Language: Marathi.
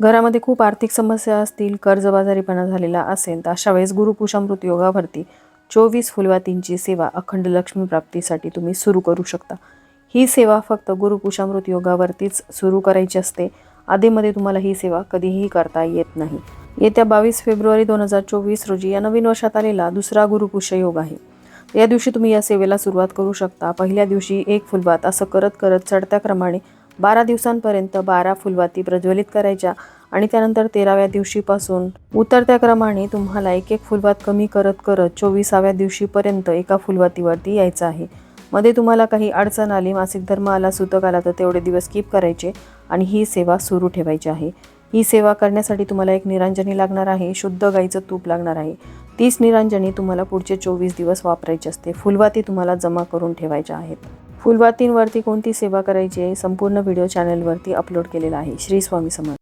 घरामध्ये खूप आर्थिक समस्या असतील कर्जबाजारीपणा झालेला असेल तर अशा वेळेस गुरुपुषामृत योगावरती चोवीस फुलवातींची सेवा अखंड लक्ष्मी प्राप्तीसाठी तुम्ही सुरू करू शकता. ही सेवा फक्त गुरुपुषामृत योगावरतीच सुरू करायची असते. आधीमध्ये तुम्हाला ही सेवा कधीही करता येत नाही. येत्या बावीस फेब्रुवारी दोन हजार चोवीस रोजी या नवीन वर्षात आलेला दुसरा गुरुपुष योग आहे. या दिवशी तुम्ही या सेवेला सुरुवात करू शकता. पहिल्या दिवशी एक फुलवात असं करत करत चढत्या क्रमाने बारा दिवसांपर्यंत बारा फुलवाती प्रज्वलित करायच्या आणि त्यानंतर तेराव्या दिवशीपासून उतरत्या क्रमाने तुम्हाला एक एक फुलवात कमी करत करत चोवीसाव्या दिवशीपर्यंत एका फुलवातीवरती यायचं आहे. मध्ये तुम्हाला काही अडचण आली मासिक धर्म आला सुतक आला तर तेवढे दिवस स्किप करायचे आणि ही सेवा सुरू ठेवायची आहे. ही सेवा करण्यासाठी तुम्हाला एक निरांजनी लागणार आहे शुद्ध गाईचं तूप लागणार आहे. तीच निरांजनी तुम्हाला पुढचे चोवीस दिवस वापरायची असते. फुलवाती तुम्हाला जमा करून ठेवायच्या आहेत. फुलवातींवरती कोणती सेवा करायची आहे संपूर्ण व्हिडिओ चॅनलवरती अपलोड केलेला आहे. श्री स्वामी समर्थ.